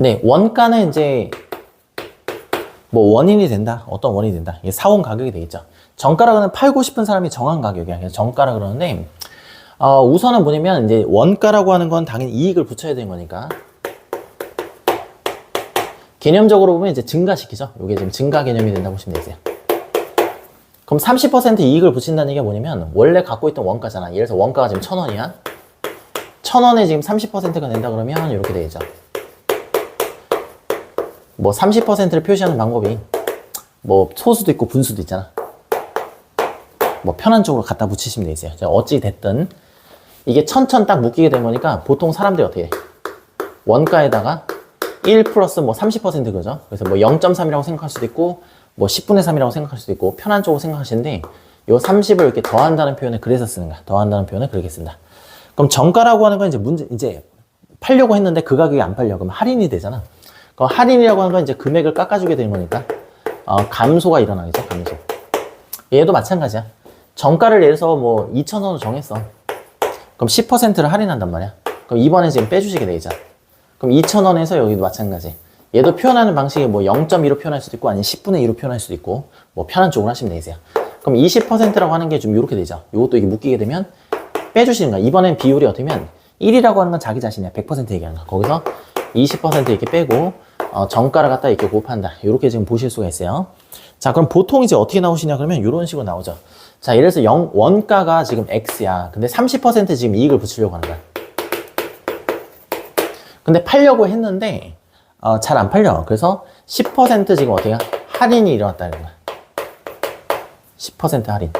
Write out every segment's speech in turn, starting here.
네, 원가는 이제 뭐 원인이 된다. 어떤 원인이 된다. 이게 사온 가격이 되겠죠. 정가라고는 팔고 싶은 사람이 정한 가격이야. 그래서 정가라 그러는데 어, 우선은 뭐냐면 이제 원가라고 하는 건 당연히 이익을 붙여야 되는 거니까 개념적으로 보면 이제 증가시키죠. 이게 지금 증가 개념이 된다고 보시면 되세요. 그럼 30% 이익을 붙인다는 얘기가 뭐냐면 원래 갖고 있던 원가잖아. 예를 들어서 원가가 지금 1,000원이야. 1,000원에 지금 30%가 된다 그러면 이렇게 되죠. 뭐 30%를 표시하는 방법이 뭐 소수도 있고 분수도 있잖아. 뭐 편한 쪽으로 갖다 붙이시면 되세요. 자, 어찌 됐든 이게 천천 딱 묶이게 된 거니까 보통 사람들이 어떻게 해? 원가에다가 1 플러스 뭐 30% 그죠? 그래서 뭐 0.3이라고 생각할 수도 있고 뭐 10분의 3이라고 생각할 수도 있고 편한 쪽으로 생각하시는데 요 30을 이렇게 더한다는 표현을 그래서 쓰는 거야. 더한다는 표현을 그렇게 쓴다. 그럼 정가라고 하는 건 이제 문제 이제 팔려고 했는데 그 가격이 안 팔려. 그럼 할인이 되잖아. 그럼 할인이라고 하는 건 이제 금액을 깎아주게 되는 거니까 어, 감소가 일어나겠죠. 감소. 얘도 마찬가지야. 정가를 예를 들어서 뭐 2,000원으로 정했어. 그럼 10%를 할인한단 말이야. 그럼 이번에 지금 빼주시게 되죠. 그럼 2,000원에서 여기도 마찬가지. 얘도 표현하는 방식이 뭐 0.2로 표현할 수도 있고 아니면 10분의 2로 표현할 수도 있고 뭐 편한 쪽으로 하시면 되세요. 그럼 20%라고 하는 게 좀 이렇게 되죠. 이것도 이게 묶이게 되면 빼주시는 거야. 이번엔 비율이 어떻게 면 1이라고 하는 건 자기 자신이야. 100% 얘기하는 거. 거기서 20% 이렇게 빼고 어, 정가를 갖다 이렇게 곱한다. 이렇게 지금 보실 수가 있어요. 자, 그럼 보통 이제 어떻게 나오시냐 그러면 이런 식으로 나오죠. 자, 예를 들어서 영, 원가가 지금 X야. 근데 30% 지금 이익을 붙이려고 하는 거야. 근데 팔려고 했는데 어, 잘 안 팔려. 그래서 10% 지금 어떻게 할인이 일어났다는 거야. 10% 할인.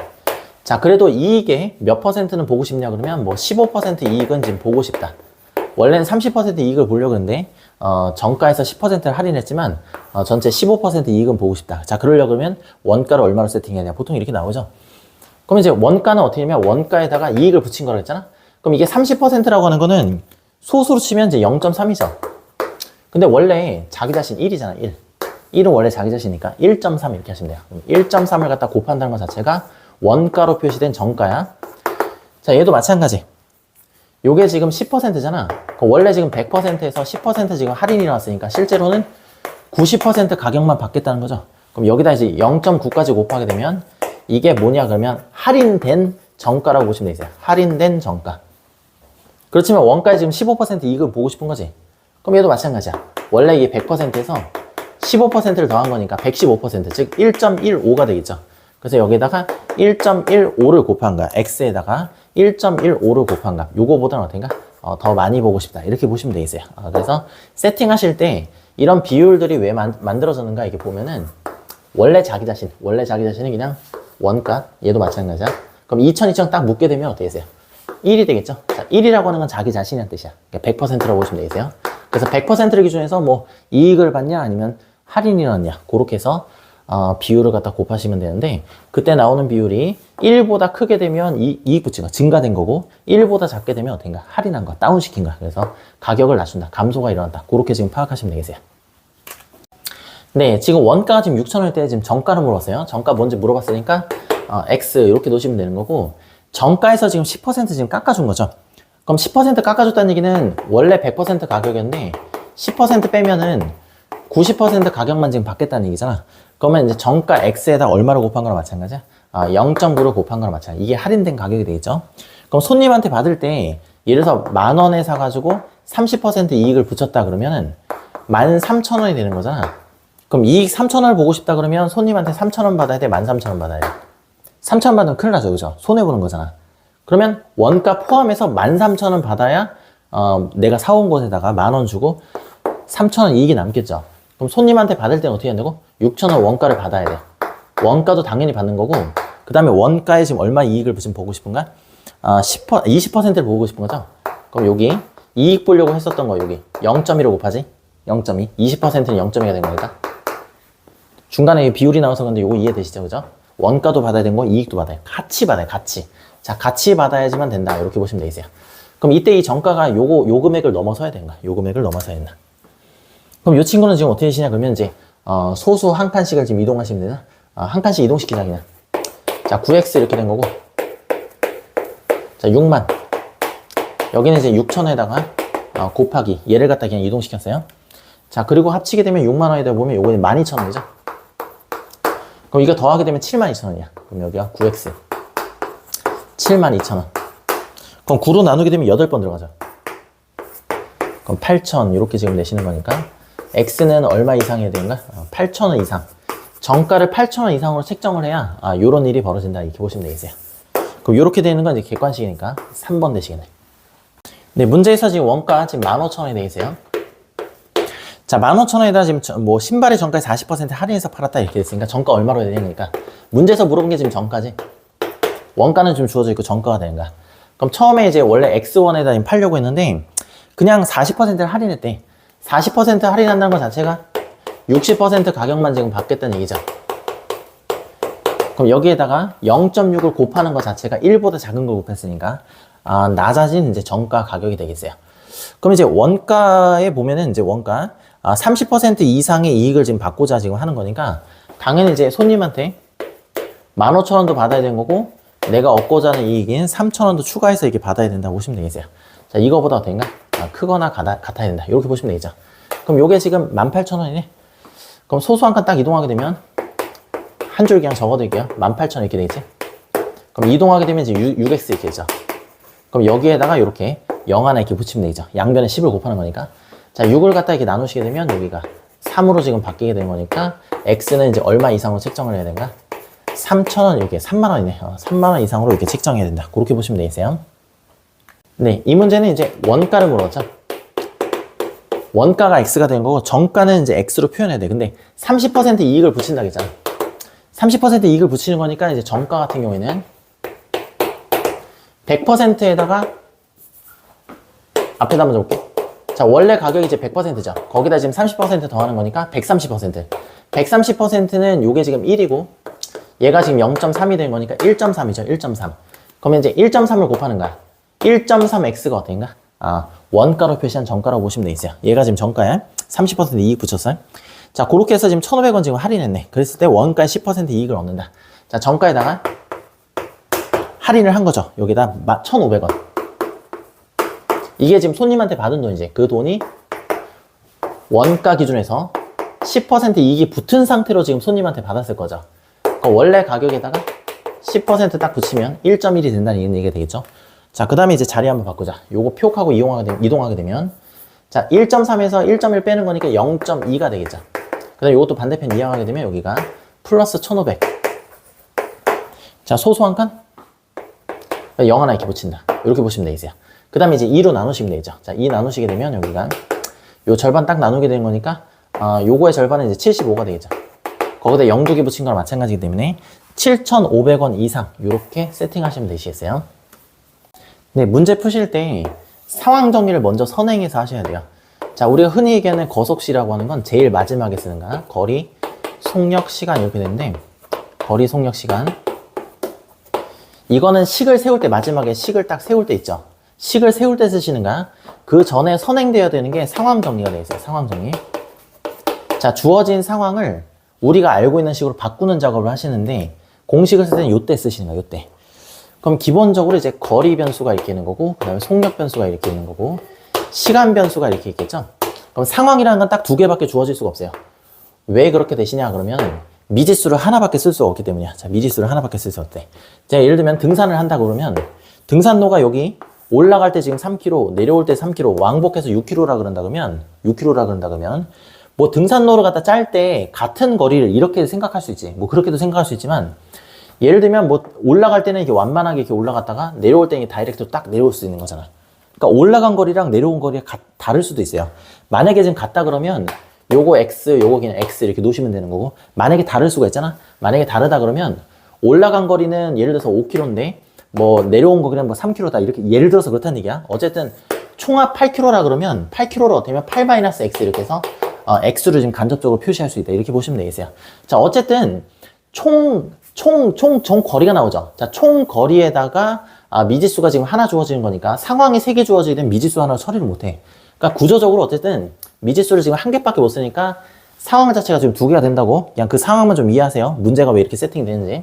자, 그래도 이익의 몇 퍼센트는 보고 싶냐 그러면 뭐 15% 이익은 지금 보고 싶다. 원래는 30% 이익을 보려고 했는데 어, 정가에서 10%를 할인했지만 어, 전체 15% 이익은 보고 싶다. 자, 그러려고 그러면 원가를 얼마로 세팅해야 되냐. 보통 이렇게 나오죠. 그럼 이제 원가는 어떻게 하냐면 원가에다가 이익을 붙인 거라 했잖아. 그럼 이게 30%라고 하는 거는 소수로 치면 이제 0.3이죠. 근데 원래 자기 자신 1이잖아, 1. 1은 원래 자기 자신이니까 1.3 이렇게 하시면 돼요. 1.3을 갖다 곱한다는 것 자체가 원가로 표시된 정가야. 자, 얘도 마찬가지. 요게 지금 10%잖아. 원래 지금 100%에서 10% 지금 할인이 나왔으니까 실제로는 90% 가격만 받겠다는 거죠. 그럼 여기다 이제 0.9까지 곱하게 되면 이게 뭐냐 그러면 할인된 정가라고 보시면 되세요. 할인된 정가. 그렇지만 원가에 지금 15% 이익을 보고 싶은 거지. 그럼 얘도 마찬가지야. 원래 이게 100%에서 15%를 더한 거니까 115%, 즉 1.15가 되겠죠. 그래서 여기다가 1.15를 곱한 거야. x에다가 1.15를 곱한 값. 요거보다는 어떤가? 어, 더 많이 보고 싶다. 이렇게 보시면 되겠어요. 어, 그래서 세팅하실 때 이런 비율들이 왜 만, 만들어졌는가 이렇게 보면은 원래 자기 자신, 원래 자기 자신은 그냥 원가, 얘도 마찬가지야. 그럼 2천, 2천 딱 묶게 되면 어떻게 되세요? 1이 되겠죠? 자, 1이라고 하는 건 자기 자신이란 뜻이야. 그러니까 100%라고 보시면 되겠어요. 그래서 100%를 기준해서 뭐 이익을 받냐 아니면 할인이 났냐 그렇게 해서 어, 비율을 갖다 곱하시면 되는데 그때 나오는 비율이 1보다 크게 되면 이, 이익 부치가 증가된 거고 1보다 작게 되면 어떤가? 할인한 거 다운시킨 거야. 그래서 가격을 낮춘다. 감소가 일어난다. 그렇게 지금 파악하시면 되겠어요. 네 지금 원가가 지금 6천원일 때 지금 정가를 물었어요. 정가 뭔지 물어봤으니까 어, X 이렇게 놓으시면 되는 거고 정가에서 지금 10% 지금 깎아준 거죠. 그럼 10% 깎아줬다는 얘기는 원래 100% 가격이었는데 10% 빼면은 90% 가격만 지금 받겠다는 얘기잖아. 그러면 이제 정가 X에다 얼마를 곱한 거랑 마찬가지야? 아, 0.9를 곱한 거랑 마찬가지야. 이게 할인된 가격이 되겠죠? 그럼 손님한테 받을 때 예를 들어서 만 원에 사가지고 30% 이익을 붙였다 그러면은 13,000원이 되는 거잖아. 그럼 이익 3,000원을 보고 싶다 그러면 손님한테 3,000원 받아야 돼? 13,000원 받아야 돼? 3,000원 받으면 큰일 나죠. 그죠? 손해보는 거잖아. 그러면 원가 포함해서 13,000원 받아야 어, 내가 사온 곳에다가 만 원 주고 3,000원 이익이 남겠죠. 그럼 손님한테 받을 때는 어떻게 한다고? 6,000원 원가를 받아야 돼. 원가도 당연히 받는 거고 그 다음에 원가에 지금 얼마 이익을 지금 보고 싶은가? 아, 10%, 20%를 보고 싶은 거죠. 그럼 여기 이익 보려고 했었던 거 여기 0.1로 곱하지? 0.2. 20%는 0.2가 된 거니까. 중간에 이 비율이 나와서 근데 이거 이해되시죠? 그죠? 원가도 받아야 되는 거 이익도 받아요. 같이 받아요. 같이. 자, 같이 받아야지만 된다. 이렇게 보시면 되세요. 그럼 이때 이 정가가 요거 요 금액을 넘어서야 되는가? 요 금액을 넘어서야 된다. 그럼 이 친구는 지금 어떻게 되시냐 그러면 이제 어, 소수 한 칸씩을 지금 이동하시면 되나? 어, 한 칸씩 이동시키자 그냥. 자, 9x 이렇게 된 거고. 자, 6만. 여기는 이제 6천에다가 어, 곱하기 얘를 갖다 그냥 이동시켰어요. 자, 그리고 합치게 되면 6만 원에다 보면 요거는 12,000원이죠. 그럼 이거 더하게 되면 72,000원이야. 그럼 여기가 9x. 72,000원. 그럼 9로 나누게 되면 8번 들어가죠. 그럼 8,000 이렇게 지금 내시는 거니까 x는 얼마 이상 해야 되는가? 8,000원 이상. 정가를 8,000원 이상으로 책정을 해야 아, 요런 일이 벌어진다. 이렇게 보시면 되겠어요. 그럼 이렇게 되는 건 이제 객관식이니까 3번 되시겠네. 네, 문제에서 지금 원가 지금 15,000원에 돼 있어요. 자, 15,000원에다 지금 저- 뭐 신발의 정가에 40% 할인해서 팔았다 이렇게 됐으니까 정가 얼마로 해야 되니까 문제에서 물어본 게 지금 정가지. 원가는 좀 주어져 있고 정가가 되는가. 그럼 처음에 이제 원래 X1에다 지금 팔려고 했는데 그냥 40%를 할인했대. 40% 할인한다는 것 자체가 60% 가격만 지금 받겠다는 얘기죠. 그럼 여기에다가 0.6을 곱하는 것 자체가 1보다 작은 걸 곱했으니까 아, 낮아진 이제 정가 가격이 되겠어요. 그럼 이제 원가에 보면은 이제 원가 아, 30% 이상의 이익을 지금 받고자 지금 하는 거니까 당연히 이제 손님한테 15,000원도 받아야 되는 거고 내가 얻고자 하는 이익인 3,000원도 추가해서 이렇게 받아야 된다고 보시면 되겠어요. 자, 이거보다 어떤가? 아, 크거나 가다, 같아야 된다. 이렇게 보시면 되겠죠. 그럼 요게 지금 18,000원이네. 그럼 소수 한 칸 딱 이동하게 되면 한 줄 그냥 적어드릴게요. 18,000원 이렇게 되겠지? 그럼 이동하게 되면 이제 6, 6x 이렇게 되죠. 그럼 여기에다가 이렇게 0 하나 이렇게 붙이면 되죠. 양변에 10을 곱하는 거니까. 자, 6을 갖다 이렇게 나누시게 되면 여기가 3으로 지금 바뀌게 되는 거니까 x는 이제 얼마 이상으로 책정을 해야 되는가? 3,000원 이렇게 3만 원이네. 어, 3만 원 이상으로 이렇게 책정해야 된다. 그렇게 보시면 되겠어요. 네, 이 문제는 이제 원가를 물었죠. 원가가 x가 된 거고 정가는 이제 x로 표현해야 돼. 근데 30% 이익을 붙인다 했잖아. 30% 이익을 붙이는 거니까 이제 정가 같은 경우에는 100%에다가 앞에다 한번 적을게. 자, 원래 가격이 이제 100%죠. 거기다 지금 30% 더하는 거니까 130%. 130%는 요게 지금 1이고 얘가 지금 0.3이 된 거니까 1.3이죠. 1.3. 그러면 이제 1.3을 곱하는 거야. 1.3x가 어떤가? 아, 원가로 표시한 정가라고 보시면 되겠어요. 얘가 지금 정가야. 30% 이익 붙였어요. 자, 그렇게 해서 지금 1,500원 지금 할인했네. 그랬을 때 원가에 10% 이익을 얻는다. 자, 정가에다가 할인을 한 거죠. 여기다 1,500원. 이게 지금 손님한테 받은 돈이지. 그 돈이 원가 기준에서 10% 이익이 붙은 상태로 지금 손님한테 받았을 거죠. 그러니까 원래 가격에다가 10%딱 붙이면 1.1이 된다는 얘기가 되겠죠. 자, 그 다음에 이제 자리 한번 바꾸자. 요거 표하고 이용하게 되면, 이동하게 되면 자, 1.3에서 1.1 빼는 거니까 0.2가 되겠죠. 그 다음에 이것도 반대편 이용하게 되면 여기가 플러스 1500. 자, 소소한 칸? 0 하나 이렇게 붙인다. 이렇게 보시면 되겠어요. 그 다음에 이제 2로 나누시면 되죠. 자, 2 나누시게 되면 여기가 요 절반 딱 나누게 되는 거니까 아, 요거의 절반은 이제 75가 되겠죠. 거기다 0 두 개 붙인 거랑 마찬가지이기 때문에 7,500원 이상 이렇게 세팅하시면 되시겠어요. 네, 문제 푸실 때 상황 정리를 먼저 선행해서 하셔야 돼요. 자, 우리가 흔히 얘기하는 거속시라고 하는 건 제일 마지막에 쓰는 거야. 거리, 속력, 시간 이렇게 되는데 거리, 속력, 시간 이거는 식을 세울 때 마지막에 식을 딱 세울 때 있죠. 식을 세울 때 쓰시는 거야. 그 전에 선행되어야 되는 게 상황 정리가 되어 있어요. 상황 정리. 자, 주어진 상황을 우리가 알고 있는 식으로 바꾸는 작업을 하시는데 공식을 쓸 때는 요때 쓰시는 거야. 요때. 그럼 기본적으로 이제 거리 변수가 이렇게 있는 거고 그 다음에 속력 변수가 이렇게 있는 거고 시간 변수가 이렇게 있겠죠. 그럼 상황이라는 건 딱 두 개밖에 주어질 수가 없어요. 왜 그렇게 되시냐 그러면 미지수를 하나밖에 쓸수 없기 때문이야. 자, 미지수를 하나밖에 쓸 수 없대. 자, 예를 들면 등산을 한다 그러면 등산로가 여기 올라갈 때 지금 3km, 내려올 때 3km, 왕복해서 6km라 그런다 그러면 6km라 그런다 그러면 뭐 등산로를 갖다 짤 때 같은 거리를 이렇게 생각할 수 있지. 뭐 그렇게도 생각할 수 있지만 예를 들면 뭐 올라갈 때는 이렇게 완만하게 이렇게 올라갔다가 내려올 때는 다이렉트로 딱 내려올 수 있는 거잖아. 그러니까 올라간 거리랑 내려온 거리가 가- 다를 수도 있어요. 만약에 지금 같다 그러면 요거 x, 요거 그냥 x 이렇게 놓으시면 되는 거고 만약에 다를 수가 있잖아. 만약에 다르다 그러면 올라간 거리는 예를 들어서 5km인데 뭐 내려온 거 그냥 뭐 3km다 이렇게 예를 들어서 그렇다는 얘기야. 어쨌든 총합 8km라 그러면 8km를 어떻게 하면 8-x 이렇게 해서 어, x를 지금 간접적으로 표시할 수 있다. 이렇게 보시면 되겠어요. 자, 어쨌든 총, 총, 총, 총 거리가 나오죠. 자, 총 거리에다가 아, 미지수가 지금 하나 주어지는 거니까 상황이 세 개 주어지게 되면 미지수 하나로 처리를 못 해. 그러니까 구조적으로 어쨌든 미지수를 지금 한 개밖에 못 쓰니까 상황 자체가 지금 두 개가 된다고 그냥 그 상황만 좀 이해하세요. 문제가 왜 이렇게 세팅되는지.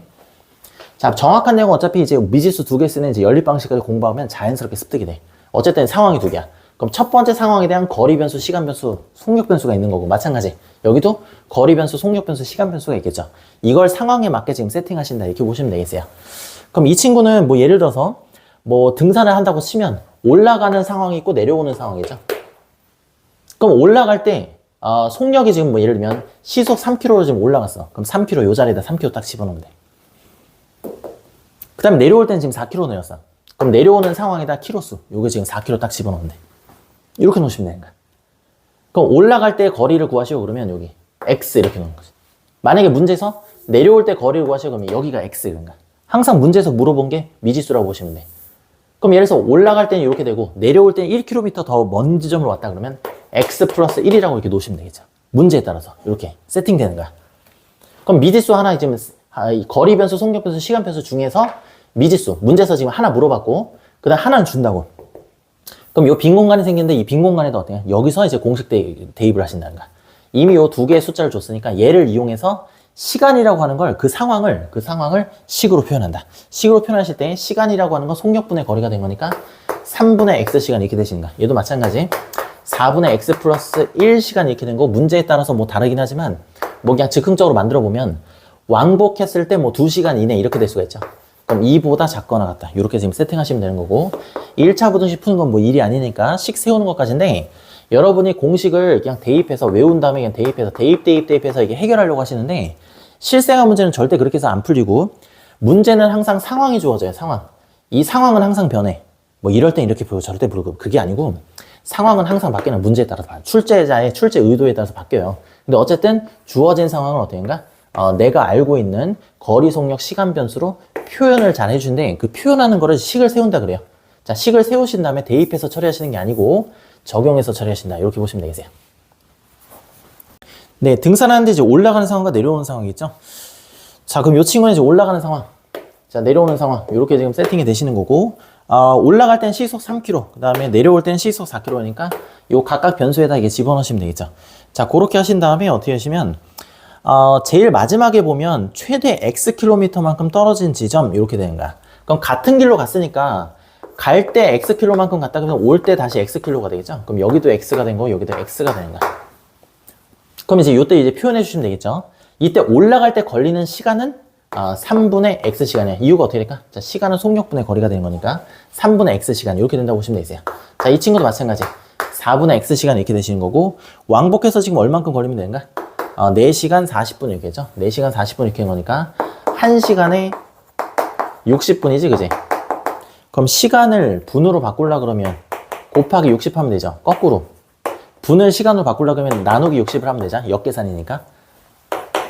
자, 정확한 내용은 어차피 이제 미지수 두 개 쓰는 이제 연립 방식까지 공부하면 자연스럽게 습득이 돼. 어쨌든 상황이 두 개야. 그럼 첫 번째 상황에 대한 거리 변수, 시간 변수, 속력 변수가 있는 거고 마찬가지. 여기도 거리 변수, 속력 변수, 시간 변수가 있겠죠. 이걸 상황에 맞게 지금 세팅하신다 이렇게 보시면 되겠어요. 그럼 이 친구는 뭐 예를 들어서 뭐 등산을 한다고 치면 올라가는 상황이 있고 내려오는 상황이죠. 그럼 올라갈 때 어, 속력이 지금 뭐 예를 들면 시속 3km로 지금 올라갔어. 그럼 3km 요 자리에다 3km 딱 집어넣으면 돼. 그 다음에 내려올 때는 지금 4km 내렸어. 그럼 내려오는 상황에다 키로수 요게 지금 4km 딱 집어넣으면 돼. 이렇게 놓으시면 되는 거야. 그럼 올라갈 때 거리를 구하시오 그러면 여기 x 이렇게 놓는 거지. 만약에 문제에서 내려올 때 거리를 구하시오 그러면 여기가 x 그런가. 항상 문제에서 물어본 게 미지수라고 보시면 돼. 그럼 예를 들어서 올라갈 때는 이렇게 되고 내려올 때는 1km 더 먼 지점으로 왔다 그러면 x 플러스 1이라고 이렇게 놓으시면 되겠죠. 문제에 따라서 이렇게 세팅되는 거야. 그럼 미지수 하나 아, 이 거리 변수, 속력 변수, 시간 변수 중에서 미지수 문제에서 지금 하나 물어봤고 그다음 하나는 준다고. 그럼 이 빈 공간이 생겼는데 이 빈 공간에도 어때요? 여기서 이제 공식 대, 대입 을 하신다는 거야. 이미 요두 개의 숫자를 줬으니까 얘를 이용해서 시간이라고 하는 걸 그 상황을 그 상황을 식으로 표현한다. 식으로 표현하실 때 시간이라고 하는 건 속력분의 거리가 된 거니까 3분의 x 시간 이렇게 되시는 거야. 얘도 마찬가지. 4분의 x 플러스 1 시간 이렇게 된 거 문제에 따라서 뭐 다르긴 하지만 뭐 그냥 즉흥적으로 만들어 보면 왕복했을 때 뭐 2시간 이내 이렇게 될 수가 있죠. 그럼 2보다 작거나 같다. 이렇게 지금 세팅하시면 되는 거고 1차 부등식 푸는 건 뭐 일이 아니니까 식 세우는 것까지인데 여러분이 공식을 그냥 대입해서 외운 다음에 그냥 대입해서 대입 대입 대입해서 이게 해결하려고 하시는데 실생활 문제는 절대 그렇게 해서 안 풀리고 문제는 항상 상황이 주어져요. 상황. 이 상황은 항상 변해. 뭐 이럴 땐 이렇게 보고 저럴 때 부르고 그게 아니고 상황은 항상 바뀌는 문제에 따라서. 출제자의 출제 의도에 따라서 바뀌어요. 근데 어쨌든 주어진 상황은 어떤가? 어, 내가 알고 있는 거리 속력 시간 변수로 표현을 잘 해주는데 그 표현하는 거를 식을 세운다 그래요. 자, 식을 세우신 다음에 대입해서 처리하시는 게 아니고 적용해서 처리하신다. 이렇게 보시면 되겠어요. 네, 등산하는데 이제 올라가는 상황과 내려오는 상황이 있죠. 자, 그럼 이 친구는 이제 올라가는 상황. 자, 내려오는 상황. 이렇게 지금 세팅이 되시는 거고, 어, 올라갈 땐 시속 3km, 그 다음에 내려올 땐 시속 4km니까 요 각각 변수에다 이게 집어넣으시면 되겠죠. 자, 그렇게 하신 다음에 어떻게 하시면, 어, 제일 마지막에 보면 최대 x 킬로미터만큼 떨어진 지점 이렇게 되는 거야. 그럼 같은 길로 갔으니까 갈 때 x 킬로만큼 갔다 그러면 올 때 다시 x 킬로가 되겠죠. 그럼 여기도 x가 된 거, 여기도 x가 되는 거야. 그럼 이제 이때 이제 표현해 주시면 되겠죠. 이때 올라갈 때 걸리는 시간은 아, 3분의 x 시간이야. 이유가 어떻게 될까? 자, 시간은 속력분의 거리가 되는 거니까 3분의 x 시간 이렇게 된다고 보시면 되세요. 자, 이 친구도 마찬가지. 4분의 x 시간 이렇게 되시는 거고 왕복해서 지금 얼만큼 걸리면 되는가? 어, 4시간 40분 이렇게죠. 4시간 40분 이렇게 된 거니까 1시간에 60분이지, 그지? 그럼 시간을 분으로 바꾸려 그러면 곱하기 60 하면 되죠. 거꾸로. 분을 시간으로 바꾸려 그러면 나누기 60을 하면 되죠. 역계산이니까.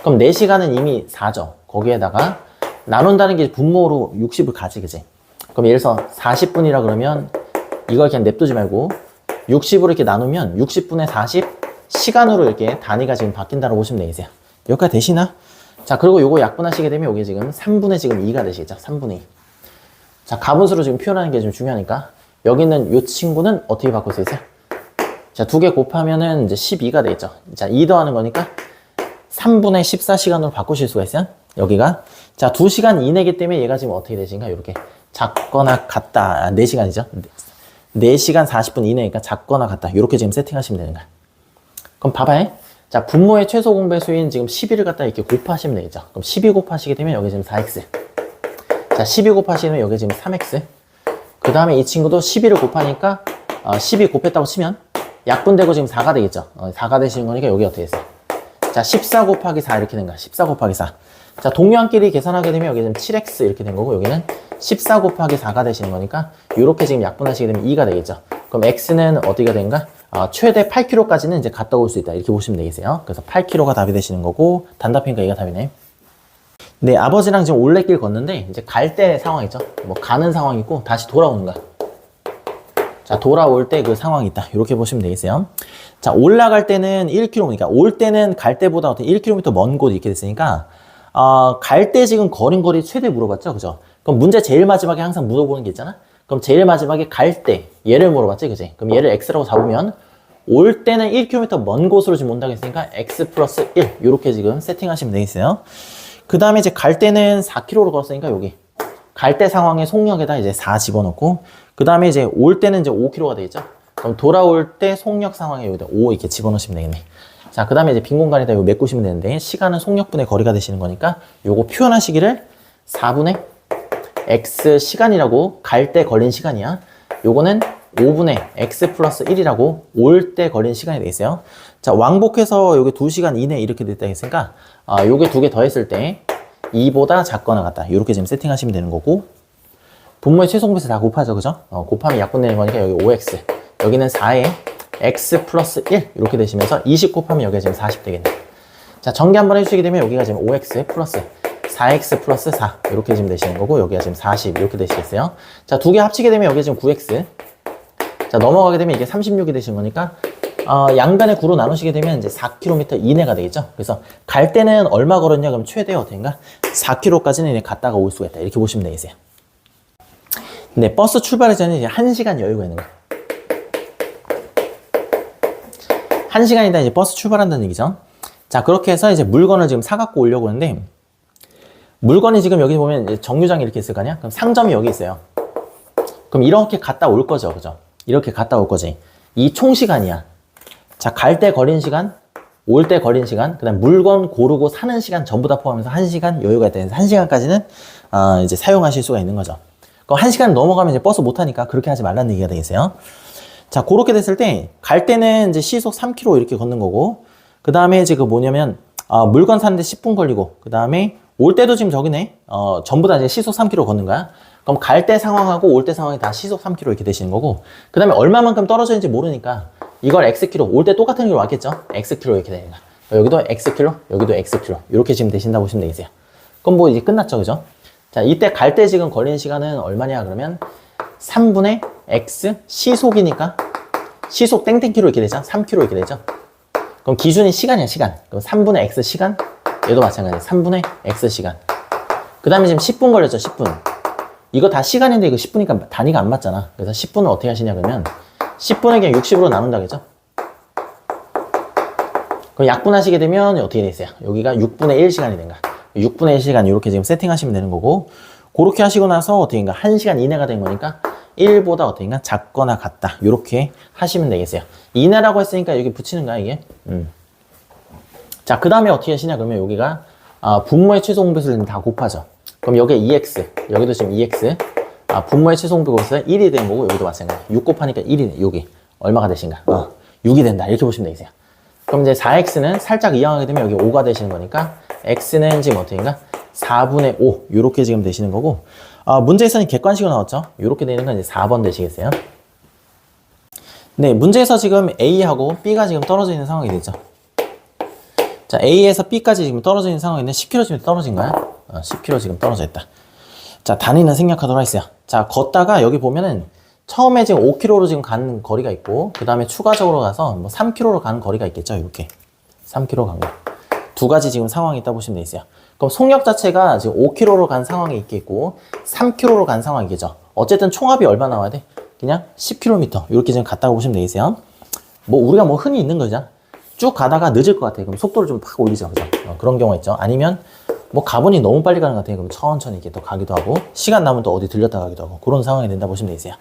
그럼 4시간은 이미 4죠. 거기에다가 나눈다는 게 분모로 60을 가지, 그지? 그럼 예를 들어서 40분이라 그러면 이걸 그냥 냅두지 말고 60으로 이렇게 나누면 60분의 40 시간으로 이렇게 단위가 지금 바뀐다고 보시면 되겠어요. 여기까지 되시나? 자, 그리고 요거 약분하시게 되면 이게 지금 3분의 지금 2가 되시겠죠? 3분의 2. 자, 가분수로 지금 표현하는 게 좀 중요하니까 여기 있는 요 친구는 어떻게 바꿀 수 있어요? 자, 두 개 곱하면은 이제 12가 되겠죠. 자, 2 더하는 거니까 3분의 14시간으로 바꾸실 수가 있어요. 여기가. 자, 2시간 이내기 때문에 얘가 지금 어떻게 되신가? 이렇게 작거나 같다. 아, 4시간이죠. 4시간 40분 이내니까 작거나 같다. 이렇게 지금 세팅하시면 되는 거야. 그럼 봐봐요. 자, 분모의 최소 공배수인 지금 12를 갖다 이렇게 곱하시면 되겠죠. 그럼 12 곱하시게 되면 여기 지금 4x. 자, 12 곱하시면 여기 지금 3x. 그 다음에 이 친구도 12를 곱하니까 어, 12 곱했다고 치면 약분되고 지금 4가 되겠죠. 어, 4가 되시는 거니까 여기 어떻게 됐어요? 자, 14 곱하기 4 이렇게 된 거야. 14 곱하기 4. 자, 동료한끼리 계산하게 되면 여기는 7x 이렇게 된 거고 여기는 14 곱하기 4가 되시는 거니까 이렇게 지금 약분하시게 되면 2가 되겠죠. 그럼 x는 어디가 된가? 아, 최대 8km까지는 이제 갔다 올 수 있다. 이렇게 보시면 되겠어요. 그래서 8km가 답이 되시는 거고 단답이니까 얘가 답이네. 네, 아버지랑 지금 올레길 걷는데 이제 갈 때 상황이죠. 뭐 가는 상황이 있고 다시 돌아오는 거야. 자, 돌아올 때 그 상황이 있다. 이렇게 보시면 되겠어요. 자, 올라갈 때는 1km니까 올 때는 갈 때보다 어떤 1km 먼 곳 이렇게 됐으니까 어, 갈 때 지금 걸음걸이 최대 물어봤죠. 그죠? 그럼 문제 제일 마지막에 항상 물어보는 게 있잖아. 그럼 제일 마지막에 갈 때 얘를 물어봤지. 그지? 그럼 얘를 x라고 잡으면 올 때는 1km 먼 곳으로 지금 온다고 했으니까 x 플러스 1 이렇게 지금 세팅하시면 되겠어요. 그 다음에 이제 갈 때는 4km로 걸었으니까 여기 갈 때 상황의 속력에다 이제 4 집어넣고 그 다음에 이제 올 때는 이제 5km가 되겠죠. 그럼 돌아올 때 속력 상황에 여기다 5 이렇게 집어넣으시면 되겠네. 자, 그 다음에 이제 빈 공간에다 이거 메꾸시면 되는데, 시간은 속력분의 거리가 되시는 거니까, 요거 표현하시기를 4분의 x 시간이라고 갈 때 걸린 시간이야. 요거는 5분의 x 플러스 1이라고 올 때 걸린 시간이 되겠어요. 자, 왕복해서 요게 2시간 이내 이렇게 됐다 했으니까, 아, 요게 두 개 더했을 때 2보다 작거나 같다. 이렇게 지금 세팅하시면 되는 거고, 분모의 최소 공배수 다 곱하죠, 그죠? 어, 곱하면 약분되는 거니까 여기 5x, 여기는 4에 x 플러스 1 이렇게 되시면서 20 곱하면 여기가 지금 40 되겠네. 자, 전개 한번 해주시게 되면 여기가 지금 5x 플러스 4x 플러스 4 이렇게 지금 되시는 거고 여기가 지금 40 이렇게 되시겠어요. 자, 두 개 합치게 되면 여기가 지금 9x. 자, 넘어가게 되면 이게 36이 되시는 거니까 어, 양단의 9로 나누시게 되면 이제 4km 이내가 되겠죠. 그래서 갈 때는 얼마 걸었냐 그럼 최대 어딘가 4km까지는 이제 갔다가 올 수가 있다. 이렇게 보시면 되겠어요. 근데 버스 출발하기 전에 이제 1시간 여유가 있는 거야. 1시간이다 이제 버스 출발한다는 얘기죠. 자, 그렇게 해서 이제 물건을 지금 사갖고 오려고 하는데, 물건이 지금 여기 보면 정류장이 이렇게 있을 거 아니야? 그럼 상점이 여기 있어요. 그럼 이렇게 갔다 올 거죠. 그죠? 이렇게 갔다 올 거지. 이 총 시간이야. 자, 갈 때 걸린 시간, 올 때 걸린 시간, 그 다음 물건 고르고 사는 시간 전부 다 포함해서 1시간 여유가 있다. 1시간까지는 어, 이제 사용하실 수가 있는 거죠. 그럼 1시간 넘어가면 이제 버스 못 타니까 그렇게 하지 말라는 얘기가 되겠어요. 자, 그렇게 됐을 때, 갈 때는 이제 시속 3km 이렇게 걷는 거고, 그 다음에 이제 그 뭐냐면, 어, 물건 사는데 10분 걸리고, 그 다음에 올 때도 지금 저기네, 어, 전부 다 이제 시속 3km 걷는 거야. 그럼 갈 때 상황하고 올 때 상황이 다 시속 3km 이렇게 되시는 거고, 그 다음에 얼마만큼 떨어져 있는지 모르니까, 이걸 xkm, 올때 똑같은 길 왔겠죠? xkm 이렇게 거야. 여기도 xkm, 여기도 xkm. 이렇게 지금 되신다고 보시면 되겠어요. 그럼 뭐 이제 끝났죠, 그죠? 자, 이때 갈 때 지금 걸리는 시간은 얼마냐, 그러면 3분의 x 시속이니까 시속 땡땡키로 이렇게 되죠? 3km 이렇게 되죠? 그럼 기준이 시간이야, 시간. 그럼 3분의 x 시간, 얘도 마찬가지야. 3분의 x 시간. 그 다음에 지금 10분 걸렸죠, 10분. 이거 다 시간인데 이거 10분이니까 단위가 안 맞잖아. 그래서 10분을 어떻게 하시냐, 그러면 10분을 그냥 60으로 나눈다겠죠? 그럼 약분하시게 되면 어떻게 돼 있어요? 여기가 6분의 1 시간이 된가? 6분의 1 시간 이렇게 지금 세팅하시면 되는 거고, 그렇게 하시고 나서 어떻게인가 1시간 이내가 된 거니까 1보다 어떻게인가 작거나 같다. 이렇게 하시면 되겠어요. 이내라고 했으니까 여기 붙이는 거야, 이게. 음. 자, 그 다음에 어떻게 하시냐, 그러면 여기가 아, 분모의 최소 공배수를 다 곱하죠. 그럼 여기에 2x, 여기도 지금 2x. 아, 분모의 최소 공배수가 1이 되는 거고, 여기도 마찬가지. 6 곱하니까 1이네, 여기. 얼마가 되신가? 어, 6이 된다. 이렇게 보시면 되겠어요. 그럼 이제 4x는 살짝 이항하게 되면 여기 5가 되시는 거니까, x는 지금 어떻게인가? 4분의 5 이렇게 지금 되시는 거고 아, 문제에서는 객관식으로 나왔죠 이렇게 되는 건 이제 4번 되시겠어요 네 문제에서 지금 A하고 B가 지금 떨어져 있는 상황이 되죠 자 A에서 B까지 지금 떨어져 있는 상황인데 10km 지금 떨어진 거야 어, 10km 지금 떨어져 있다 자 단위는 생략하도록 하겠어요 자 걷다가 여기 보면은 처음에 지금 5km로 지금 가는 거리가 있고 그 다음에 추가적으로 가서 뭐 3km로 가는 거리가 있겠죠 이렇게 3km 간 거. 두 가지 지금 상황이 있다 보시면 되겠어요. 그럼 속력 자체가 지금 5km로 간 상황이 있겠고 3km로 간 상황이겠죠. 어쨌든 총합이 얼마 나와야 돼? 그냥 10km 이렇게 지금 갔다고 보시면 되겠어요. 뭐 우리가 뭐 흔히 있는 거죠. 쭉 가다가 늦을 것 같아요. 그럼 속도를 좀 팍 올리죠. 그죠? 어, 그런 경우가 있죠. 아니면 뭐 가본이 너무 빨리 가는 것 같아요. 그럼 천천히 이렇게 또 가기도 하고 시간 남으면 또 어디 들렸다 가기도 하고 그런 상황이 된다 보시면 되겠어요.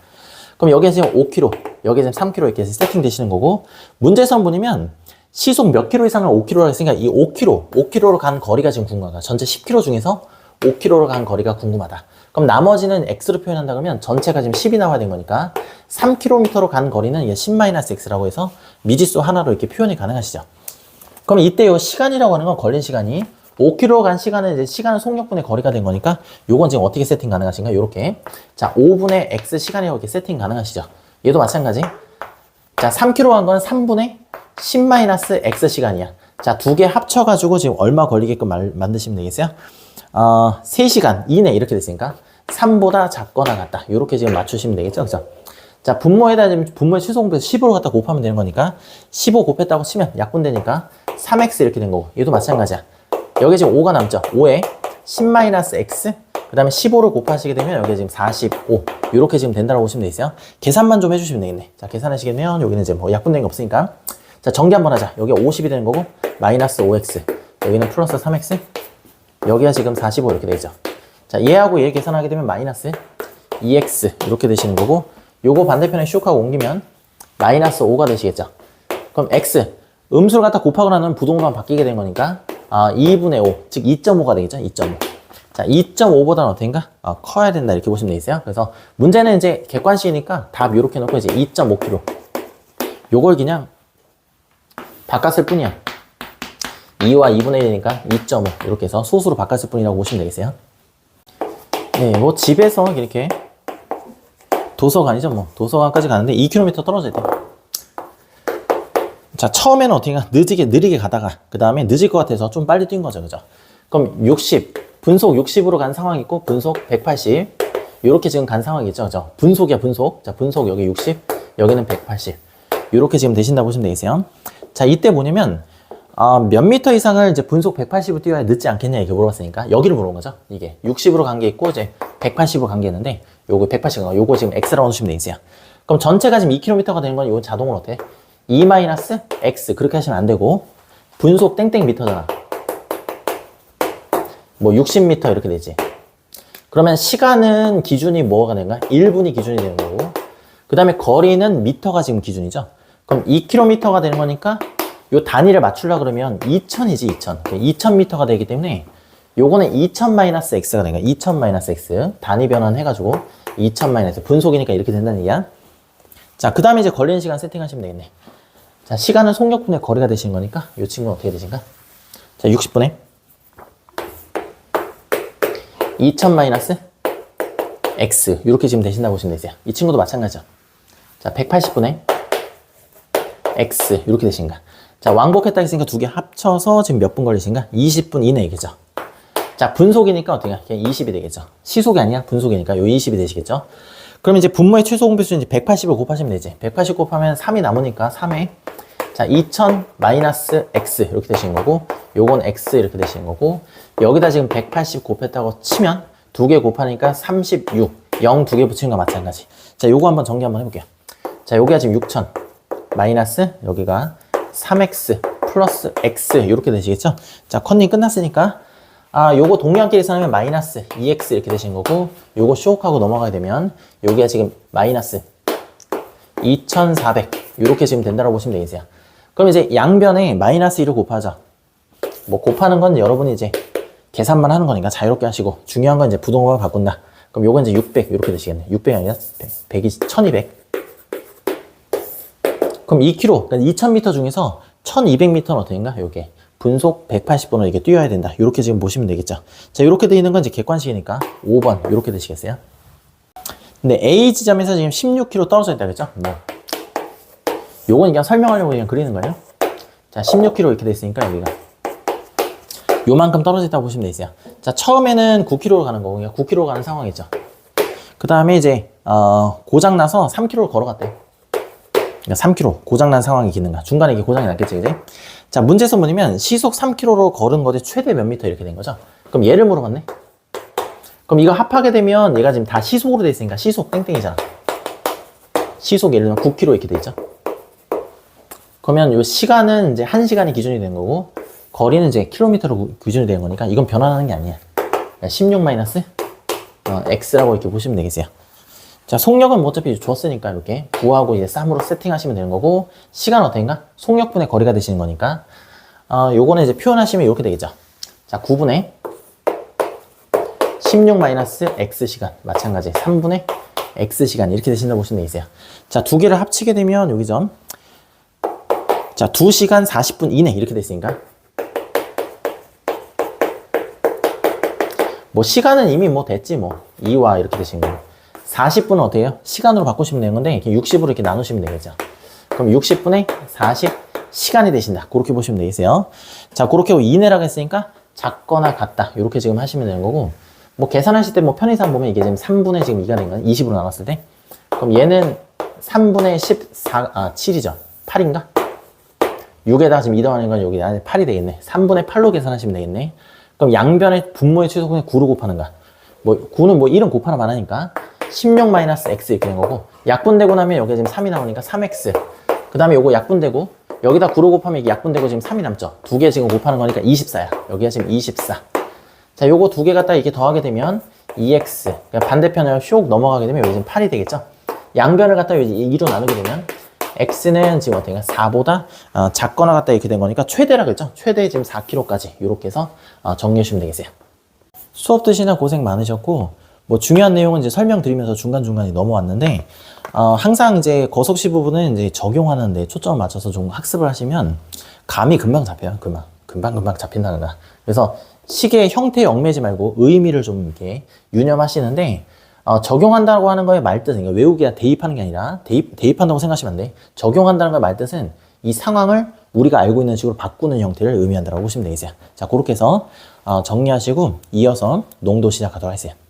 그럼 여기에 지금 5km, 여기에 지금 3km 이렇게 세팅 되시는 거고 문제선 보시면 시속 몇 킬로 이상을 5킬로라고 했으니까 이 5킬로, 5킬로로 간 거리가 지금 궁금하다. 전체 10킬로 중에서 5킬로로 간 거리가 궁금하다. 그럼 나머지는 x로 표현한다 그러면 전체가 지금 10이 나와야 된 거니까 3km로 간 거리는 10-x라고 해서 미지수 하나로 이렇게 표현이 가능하시죠. 그럼 이때 요 시간이라고 하는 건 걸린 시간이 5km 간 시간은 이제 시간은 속력분의 거리가 된 거니까 요건 지금 어떻게 세팅 가능하신가? 요렇게. 자, 5분의 x 시간이라고 이렇게 세팅 가능하시죠. 얘도 마찬가지. 자, 3km 간 거는 3분의 10-x 시간이야. 자, 두 개 합쳐가지고 지금 얼마 걸리게끔 말, 만드시면 되겠어요? 어, 3시간 이내 이렇게 됐으니까 3보다 작거나 같다. 이렇게 지금 맞추시면 되겠죠? 그죠? 자, 분모에다 지금 분모의 최소 공배수 10으로 갖다 곱하면 되는 거니까 15 곱했다고 치면 약분되니까 3x 이렇게 된 거고 얘도 마찬가지야. 여기 지금 5가 남죠? 5에 10-x 그 다음에 15를 곱하시게 되면 여기 지금 45 이렇게 지금 된다고 보시면 되겠어요? 계산만 좀 해주시면 되겠네. 자, 계산하시게 되면 여기는 이제 뭐 약분된 게 없으니까 자, 전개 한번 하자. 여기 50이 되는 거고, 마이너스 5x. 여기는 플러스 3x. 여기가 지금 45 이렇게 되죠. 자, 얘하고 얘 계산하게 되면 마이너스 2x 이렇게 되시는 거고, 요거 반대편에 슉하고 옮기면 마이너스 5가 되시겠죠. 그럼 x 음수를 갖다 곱하고 나면 부동만 바뀌게 된 거니까 아, 2분의 5, 즉 2.5가 되겠죠. 2.5. 자, 2.5보다는 어떻게인가? 어, 커야 된다 이렇게 보시면 되겠어요. 그래서 문제는 이제 객관식이니까 답 이렇게 놓고 이제 2.5kg. 요걸 그냥 바꿨을 뿐이야. 2와 2분의 1이니까 2.5 이렇게 해서 소수로 바꿨을 뿐이라고 보시면 되겠어요. 네, 뭐 집에서 이렇게 도서관이죠, 뭐 도서관까지 가는데 2km 떨어져 있대. 자, 처음에는 어떻게 늦게 느리게 가다가 그 다음에 늦을 것 같아서 좀 빨리 뛴 거죠, 그죠? 그럼 60 분속 60으로 간 상황이 있고 분속 180 이렇게 지금 간 상황이죠, 그죠? 분속이야, 분속. 자, 분속 여기 60 여기는 180 이렇게 지금 되신다 보시면 되겠어요. 자, 이때 뭐냐면 아, 몇 미터 이상을 이제 분속 180으로 뛰어야 늦지 않겠냐 이렇게 물어봤으니까 여기를 물어본 거죠. 이게 60으로 간 게 있고 이제 180으로 간 게 있는데 요거 180은 요거 지금 x라고 넣으시면 되겠어요. 그럼 전체가 지금 2km가 되는 건 이건 자동으로 어때? 2 마이너스 x 그렇게 하시면 안 되고 분속 땡땡 미터잖아. 뭐 60m 이렇게 되지. 그러면 시간은 기준이 뭐가 되는가? 1분이 기준이 되는 거고 그 다음에 거리는 미터가 지금 기준이죠. 그럼 2km가 되는 거니까 요 단위를 맞추려 그러면 2000이지 2000. 2000m가 되기 때문에 요거는 2000 마이너스 x가 되니까 2000 마이너스 x 단위 변환 해가지고 2000 마이너스 분속이니까 이렇게 된다는 얘기야. 자, 그 다음에 이제 걸리는 시간 세팅하시면 되겠네. 자, 시간은 속력분의 거리가 되시는 거니까 이 친구는 어떻게 되신가? 자, 60분의 2000 마이너스 x 이렇게 지금 되신다고 보시면 되세요. 이 친구도 마찬가지죠. 자, 180분의 x 이렇게 되신가? 자, 왕복했다 했으니까 두 개 합쳐서 지금 몇 분 걸리신가? 20분 이내겠죠. 자, 분속이니까 어떻게 그냥 20이 되겠죠. 시속이 아니야. 분속이니까 요 20이 되시겠죠. 그럼 이제 분모의 최소 공배수 이제 180을 곱하시면 되지. 180 곱하면 3이 남으니까 3에 자, 2000 마이너스 x 이렇게 되시는 거고 요건 x 이렇게 되시는 거고 여기다 지금 180 곱했다고 치면 두 개 곱하니까 36 0 두 개 붙이는 거 마찬가지. 자, 요거 한번 정리 한번 해볼게요. 자, 여기가 지금 6000 마이너스 여기가 3x 플러스 x 이렇게 되시겠죠? 자, 컨닝 끝났으니까 아, 요거 동량끼리 계산하면 마이너스 2x 이렇게 되시는 거고 요거 쇼크하고 넘어가게 되면 여기가 지금 마이너스 2400 이렇게 지금 된다고 보시면 되겠어요. 그럼 이제 양변에 마이너스 1을 곱하자. 뭐 곱하는 건 여러분이 이제 계산만 하는 거니까 자유롭게 하시고 중요한 건 이제 부동호가 바꾼다. 그럼 요건 이제 600 이렇게 되시겠네. 600이 아니라 100, 120, 1200. 그럼 2km, 그러니까 2000m 중에서 1200m는 어떻게인가? 요게 분속 180번을 이게 뛰어야 된다. 이렇게 지금 보시면 되겠죠. 자, 이렇게 되어 있는 건 이제 객관식이니까 5번 이렇게 되시겠어요? 근데 A 지점에서 지금 16km 떨어져 있다 그랬죠? 뭐 요건 그냥 설명하려고 그냥 그리는 거예요. 자, 16km 이렇게 돼 있으니까 여기가 요만큼 떨어져 있다고 보시면 되겠어요. 자, 처음에는 9km로 가는 거고, 9km로 가는 상황이죠. 그 다음에 이제, 어, 고장 나서 3km를 걸어갔대. 그러니까 3km, 고장난 상황이 있는가. 중간에 이게 고장이 났겠지, 그지? 자, 문제에서 뭐냐면, 시속 3km로 걸은 거에 최대 몇 미터 이렇게 된 거죠? 그럼 얘를 물어봤네? 그럼 이거 합하게 되면 얘가 지금 다 시속으로 돼 있으니까 시속 땡땡이잖아. 시속 예를 들면 9km 이렇게 돼 있죠? 그러면 요 시간은 이제 1시간이 기준이 되는 거고, 거리는 이제 킬로미터로 기준이 되는 거니까 이건 변환하는 게 아니야. 16 마이너스 어, x라고 이렇게 보시면 되겠어요. 자, 속력은 뭐 어차피 줬으니까 이렇게 구하고 이제 쌈으로 세팅하시면 되는 거고 시간 어떤가? 속력분의 거리가 되시는 거니까. 어, 요거는 이제 표현하시면 이렇게 되겠죠. 자, 9분의 16 마이너스 x 시간. 마찬가지. 3분의 x 시간. 이렇게 되신다고 보시면 되겠어요. 자, 두 개를 합치게 되면 여기 점 자, 2시간 40분 이내 이렇게 됐으니까. 뭐 시간은 이미 뭐 됐지 뭐. 2와 이렇게 되신 거고 40분은 어때요? 시간으로 바꾸시면 되는 건데 이렇게 60으로 이렇게 나누시면 되겠죠. 그럼 60분에 40 시간이 되신다. 그렇게 보시면 되겠어요. 자 그렇게 이내라고 했으니까 작거나 같다. 이렇게 지금 하시면 되는 거고. 뭐 계산하실 때 뭐 편의상 보면 이게 지금 3분의 지금 2가 된 거야 20으로 나눴을 때. 그럼 얘는 3분의 14, 아 7이죠. 8인가? 6에다가 지금 2 더하는 건 여기 안에 8이 되겠네. 3분의 8로 계산하시면 되겠네. 그럼 양변의 분모의 최소분의 9를 곱하는가? 뭐 9는 뭐 1은 곱하나 마나니까 16 마이너스 x 이렇게 된 거고 약분되고 나면 여기 지금 3이 나오니까 3x 그 다음에 요거 약분되고 여기다 9로 곱하면 이게 약분되고 지금 3이 남죠. 두 개 지금 곱하는 거니까 24야. 여기가 지금 24 자, 요거 두개 갖다 이렇게 더하게 되면 2x 그러니까 반대편을 슉 넘어가게 되면 여기 지금 8이 되겠죠? 양변을 갖다 여기 2로 나누게 되면 x는 지금 어떻게 4보다 어, 작거나 같다 이렇게 된 거니까 최대라 그랬죠? 최대 지금 4kg까지 이렇게 해서 어, 정리해 주시면 되겠어요. 수업 드시나 고생 많으셨고 뭐 중요한 내용은 이제 설명드리면서 중간중간에 넘어왔는데 어, 항상 이제 거속시 부분은 이제 적용하는 데 초점을 맞춰서 좀 학습을 하시면 감이 금방 잡혀요. 금방 금방 금방 잡힌다는 거야. 그래서 시계의 형태에 얽매지 말고 의미를 좀 이렇게 유념하시는데 어, 적용한다고 하는 거의 말뜻은 그러니까 외우기가 대입하는 게 아니라 대입, 대입한다고 생각하시면 안 돼. 적용한다는 거의 말뜻은 이 상황을 우리가 알고 있는 식으로 바꾸는 형태를 의미한다고 보시면 되겠어요. 자, 그렇게 해서 어, 정리하시고 이어서 농도 시작하도록 하겠습니다.